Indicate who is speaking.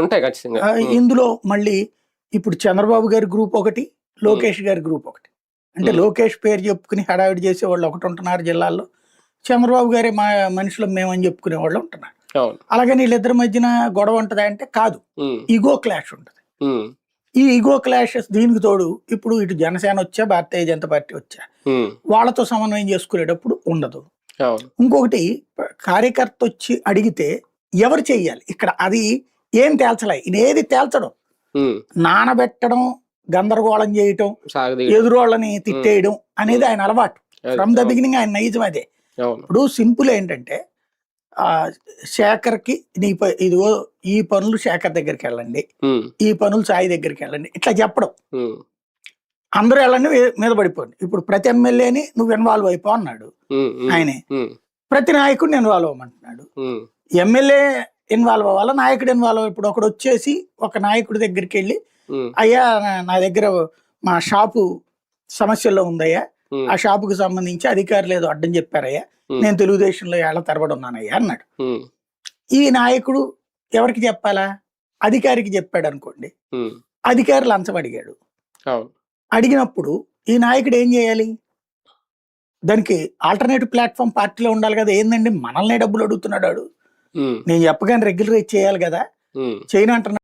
Speaker 1: ఉంటాయి ఖచ్చితంగా.
Speaker 2: ఇందులో మళ్ళీ ఇప్పుడు చంద్రబాబు గారి గ్రూప్ ఒకటి లోకేష్ గారి గ్రూప్ ఒకటి. అంటే. లోకేష్ పేరు చెప్పుకుని హడావిడి చేసే వాళ్ళు ఒకటి ఉంటున్నారు జిల్లాల్లో. చంద్రబాబు గారి మా మనుషులు మేమని చెప్పుకునే వాళ్ళు ఉంటున్నారు. అలాగని వీళ్ళిద్దరి మధ్యన గొడవ ఉంటుందా అంటే కాదు. ఈగో క్లాష్ ఉంటుంది. ఈ ఈగో క్లాషెస్ దీనికి తోడు ఇప్పుడు ఇటు జనసేన వచ్చా భారతీయ జనతా పార్టీ వచ్చా? వాళ్ళతో సమన్వయం చేసుకునేటప్పుడు ఉండదు. ఇంకొకటి కార్యకర్త వచ్చి అడిగితే ఎవరు చెయ్యాలి? ఇక్కడ అది ఏం తేల్చలే. ఇదేది తేల్చడం.
Speaker 1: ఉమ్,
Speaker 2: నానబెట్టడం గందరగోళం చేయటం. ఎదురోళ్ళని తిట్టేయడం అనేది ఆయన అలవాటు. ఫ్రమ్ ద బిగినింగ్ ఆయన నైజం అదే. ఇప్పుడు సింపుల్ ఏంటంటే ఆ శేఖర్కి నీ ఇదిగో ఈ పనులు శేఖర్ దగ్గరికి వెళ్ళండి. ఈ పనులు సాయి దగ్గరికి వెళ్ళండి. ఇట్లా చెప్పడం. అందరూ వెళ్ళండి మీద పడిపోండి. ఇప్పుడు ప్రతి ఎమ్మెల్యేని నువ్వు ఇన్వాల్వ్ అయిపో అన్నాడు ఆయనే. ప్రతి నాయకుడిని ఇన్వాల్వ్ అవ్వమంటున్నాడు. ఎమ్మెల్యే ఇన్వాల్వ్ అవ్వాలా? నాయకుడు ఇన్వాల్వ్ ఇప్పుడు ఒకడు వచ్చేసి ఒక నాయకుడి దగ్గరికి వెళ్ళి అయ్యా నా- దగ్గర మా షాపు సమస్యల్లో ఉందయ్యా. ఆ షాపుకి సంబంధించి అధికారులు ఏదో అడ్డం చెప్పారయ్యా. నేను తెలుగుదేశంలో ఏళ్ళ తరబడి ఉన్నానయ్యా అన్నాడు. ఈ నాయకుడు ఎవరికి చెప్పాలా? అధికారికి చెప్పాడు అనుకోండి.
Speaker 1: ఉమ్,
Speaker 2: అధికారి లంచం అడిగాడు అడిగినప్పుడు ఈ నాయకుడు ఏం చేయాలి? దానికి ఆల్టర్నేటివ్ ప్లాట్ఫామ్ పార్టీలో ఉండాలి కదా ఏందండి? మనల్నే డబ్బులు అడుగుతున్నాడు నేను చెప్పగానే రెగ్యులరైజ్ చేయాలి కదా.
Speaker 1: ఉమ్.
Speaker 2: చేయను అంటున్నాడు